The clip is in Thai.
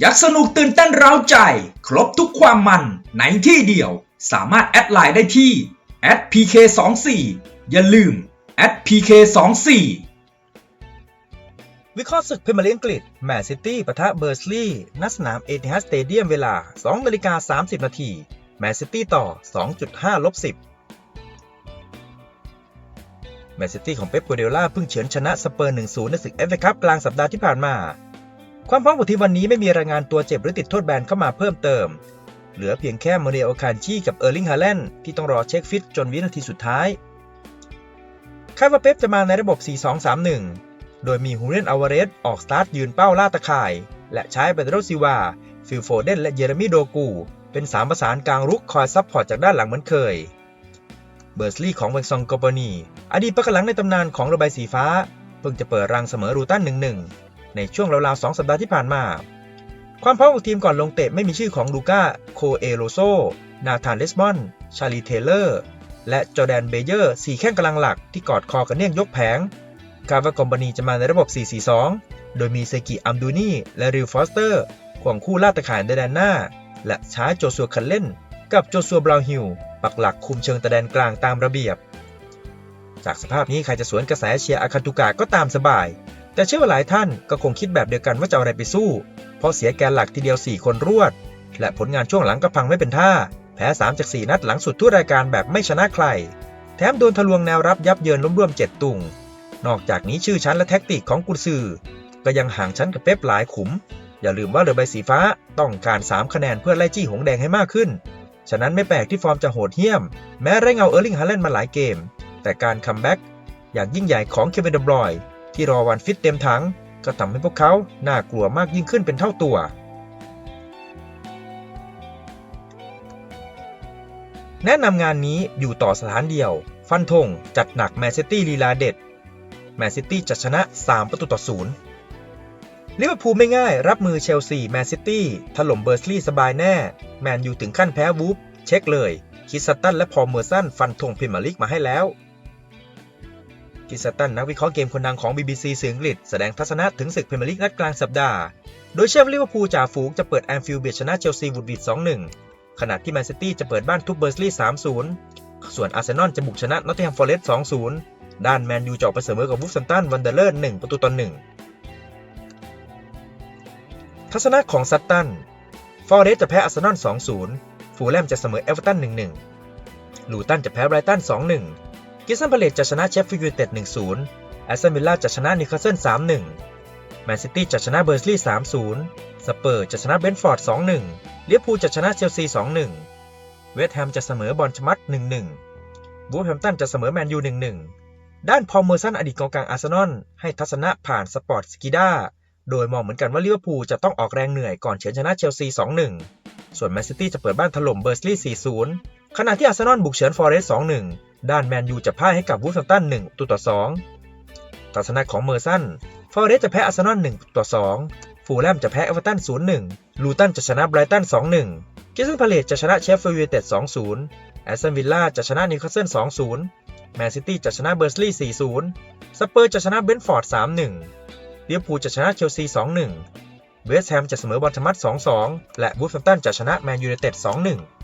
อยากสนุกตื่นเต้นเร้าใจ ครบทุกความมันในที่เดียว สามารถแอดไลน์ได้ที่ @pk24 อย่าลืม @pk24 วิเคราะห์ศึกพรีเมียร์ลีกอังกฤษแมนซิตี้ปะทะเบอร์สลีย์ณสนามเอติฮัดสเตเดียมเวลา 2นาฬิกา30 นาทีแมนซิตี้ต่อ 2.5ลบ10แมนซิตี้ของเป๊ปกัวเดล่าเพิ่งเฉือนชนะสเปอร์ 1-0 ในศึกเอฟเอคัพกลางสัปดาห์ที่ผ่านมา ความพร้อมของทีมวันนี้ไม่มีรายงานตัวเจ็บหรือติดโทษแบนเข้ามาเพิ่มเติม เหลือเพียงแค่มาเรียโอคานชีกับเออร์ลิงฮาแลนด์ที่ต้องรอเช็คฟิตจนวินาทีสุดท้ายคาดว่าเป๊ปจะมาในระบบ 4-2-3-1 โดยมีฮูเรนอาวาเรสออกสตาร์ทยืนเป้าล่าตะข่าย และใช้เปโดรซิวา ฟิลโฟเดนและเยเรมีโดกู เป็นสามประสานกลางรุกคอยซับพอร์ตจากด้านหลังเหมือนเคย เบอร์สลีย์ของเวงซองโกปนีอดีตประกหลังในตำนานของระบายสีฟ้า เพิ่งจะเปิดรังเสมอรูตัน1-1 ในช่วงราวๆ2สัปดาห์ที่ผ่านมา ความพร้อมของทีมก่อนลงเตะไม่มีชื่อของลูก้าโคเอโรโซ นาธานเลสมอน ชาลีเทเลอร์ และจอแดนเบเยอร์สี่แข้งกำลังหลักที่กอดคอกันเนียงยกแผงคาดว่ากอมบานีจะมาในระบบ 4-4-2 โดยมีเซกิอัมดูนีและริวฟอสเตอร์ควงคู่ลาดตะข่ายในแดนหน้า และใช้โจซัวคันเล่น กับโจซัวบราวฮิลปักหลักคุมเชิงตะแดนกลางตามระเบียบ จากสภาพนี้ใครจะสวนกระแสเชียร์อาคันตุกะก็ตามสบาย แต่เชื่อว่าหลายท่านก็คงคิดแบบเดียวกันว่าจะอะไรไปสู้ เพราะเสียแกนหลักทีเดียว 4 คนรวด และผลงานช่วงหลังก็พังไม่เป็นท่า แพ้3จาก4นัดหลังสุดทุกรายการแบบไม่ชนะใคร แถมโดนทะลวงแนวรับยับเยินล้มร่วม7ตุงนอกจากนี้ชื่อชั้นและแท็กติกของกุนซือ ก็ยังห่างชั้นกับเป๊ปหลายขุม อย่าลืมว่าเรือใบสีฟ้าต้องการ 3 คะแนนเพื่อไล่จี้หงแดงให้มากขึ้น ฉะนั้นไม่แปลกที่ฟอร์มจะโหดเหี้ยม แม้ไร้เงาเออร์ลิงฮาแลนด์มาหลายเกม แต่การคัมแบ็กอย่างยิ่งใหญ่ของเควินเดบรอย ที่รอวันฟิตเต็มถัง ก็ทำให้พวกเขาน่ากลัวมากยิ่งขึ้นเป็นเท่าตัว แนะนำงานนี้อยู่ต่อสถานเดียว ฟันธงจัดหนักแมนซิตี้ลีลาเด็ดแมนซิตี้จะชนะ 3 ประตูต่อศูนย์ลิเวอร์พูลไม่ง่ายรับมือเชลซีแมนซิตี้ถล่มเบอร์สลีย์สบายแน่ แมนยูถึงขั้นแพ้วูฟเช็คเลย คิสตันและพอเมอร์สันฟันธงพรีเมียร์ลีกมาให้แล้ว คิสตันนักวิเคราะห์เกมคนดังของ BBC เสียงอังกฤษแสดงทัศนะถึงศึกพรีเมียร์ลีกนัดกลางสัปดาห์ โดยเชื่อว่าลิเวอร์พูลจ่าฝูงจะเปิดแอนฟิลด์เบียดชนะเชลซีวูดวีด2-1 ขณะที่แมนซิตี้จะเปิดบ้านทุบเบอร์สลีย์3-0 ส่วนอาร์เซนอลจะบุกชนะนอตติงแฮมฟอร์เรสต์2-0 ด้านแมนยูจะออกไปเสมอกับวูฟซัมตันวันเดอร์เลอร์1ประตูต่อ1ทัศนะของซัตตัน ฟอร์เรสต์จะแพ้อาร์เซนอล2-0 ฟูลแลมจะเสมอเอเวอร์ตัน1-1 ลูตันจะแพ้ไบรตัน2-1 กิสซันพาเลตจะชนะเชฟฟิลด์ยูไนเต็ด1-0แอสตันวิลล่าจะชนะนิวคาสเซิล3-1แมนซิตี้จะชนะเบอร์สลีย์3-0 สเปอร์จะชนะเบนฟอร์ด 2-1 เลียพูจะชนะเชลซี 2-1 เวสต์แฮมจะเสมอบอลชมัด 1-1 วูฟแฮมตันจะเสมอแมนยู 1-1 ด้านพอลเมอร์สันอดีตกองกลางอาร์เซนอลให้ทัศนะผ่านสปอร์ตสกิด้าโดยมองเหมือนกันว่าลิเวอร์พูลจะต้องออกแรงเหนื่อยก่อนเฉือนชนะเชลซี 2-1 ส่วนแมนซิตี้จะเปิดบ้านถล่มเบอร์สลีย์ 4-0 ขณะที่อาร์เซนอลบุกเฉือนฟอร์เรสต์ 2-1 ด้านแมนยูจะพ่ายให้กับวูฟแฮมป์ตัน1ตัวต่อ2ทัศนะของเมอร์สันฟอร์เรสจะแพ้อาร์เซนอล1ต่อ 2 ฟูลแลมจะแพ้เอเวอร์ตัน 0-1 ลูตันจะชนะไบรตัน 2-1 กิสซันพาเลตจะชนะเชฟฟิลด์ยูไนเต็ด 2-0 แอสตันวิลล่าจะชนะนิวคาสเซิล 2-0 แมนซิตี้จะชนะเบอร์สลีย์ 4-0 สเปอร์จะชนะเบนท์ฟอร์ด 3-1ลิเวอร์พูจะชนะเชลซี 2-1 เวสต์แฮมจะเสมอบอลทมัด 2-2 และวูฟแฮมตันจะชนะแมนยูไนเต็ด 2-1